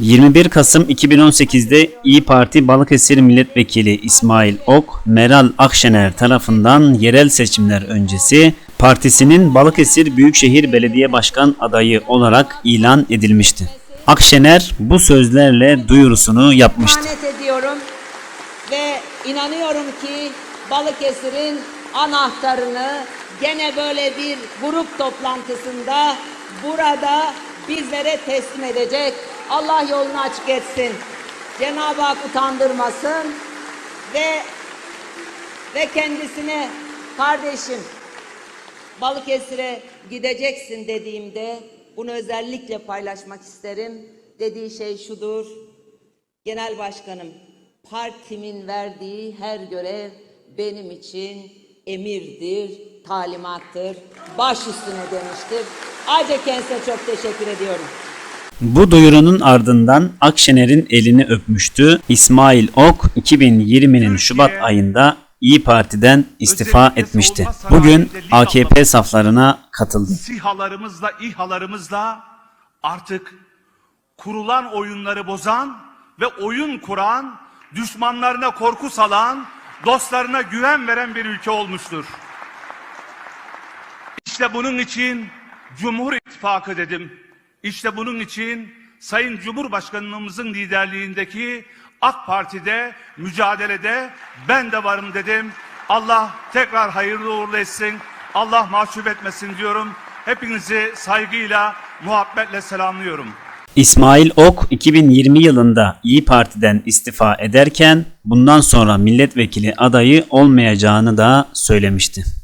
21 Kasım 2018'de İyi Parti Balıkesir Milletvekili İsmail Ok, Meral Akşener tarafından yerel seçimler öncesi partisinin Balıkesir Büyükşehir Belediye Başkan adayı olarak ilan edilmişti. Akşener bu sözlerle duyurusunu yapmıştı. emanet ediyorum ve inanıyorum ki Balıkesir'in anahtarını gene böyle bir grup toplantısında burada bizlere teslim edecek. Allah yolunu açık etsin. Cenab-ı Hak utandırmasın ve ve kendisine kardeşim Balıkesir'e gideceksin dediğimde bunu özellikle paylaşmak isterim. Dediği şey şudur. Genel Başkanım, partimin verdiği her görev benim için emirdir, talimattır, baş üstüne demiştir. Ayrıca kendisine çok teşekkür ediyorum. Bu duyurunun ardından Akşener'in elini öpmüştü. İsmail Ok 2020'nin Şubat ayında İyi Parti'den istifa etmişti. Bugün AKP saflarına katıldı. SİHA'larımızla, İHA'larımızla artık kurulan oyunları bozan ve oyun kuran, düşmanlarına korku salan, dostlarına güven veren bir ülke olmuştur. İşte bunun için Cumhur İttifakı dedim. İşte bunun için Sayın Cumhurbaşkanımızın liderliğindeki AK Parti'de, mücadelede ben de varım dedim. Allah tekrar hayırlı uğurlu etsin. Allah mahcup etmesin diyorum. Hepinizi saygıyla, muhabbetle selamlıyorum. İsmail Ok 2020 yılında İyi Parti'den istifa ederken bundan sonra milletvekili adayı olmayacağını da söylemişti.